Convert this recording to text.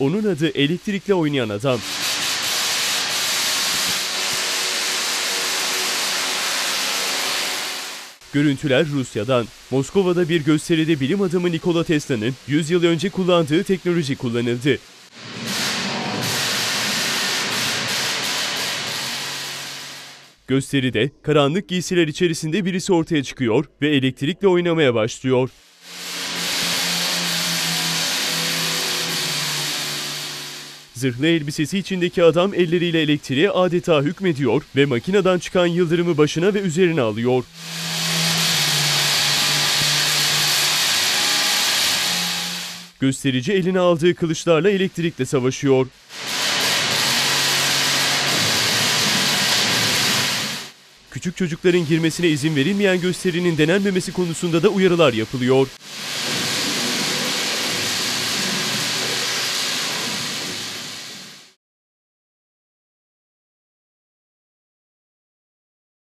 Onun adı elektrikle oynayan adam. Görüntüler Rusya'dan. Moskova'da bir gösteride bilim adamı Nikola Tesla'nın 100 yıl önce kullandığı teknoloji kullanıldı. Gösteride karanlık giysiler içerisinde birisi ortaya çıkıyor ve elektrikle oynamaya başlıyor. Zırhlı elbisesi içindeki adam elleriyle elektriğe adeta hükmediyor ve makineden çıkan yıldırımı başına ve üzerine alıyor. Gösterici eline aldığı kılıçlarla elektrikle savaşıyor. Küçük çocukların girmesine izin verilmeyen gösterinin denenmemesi konusunda da uyarılar yapılıyor.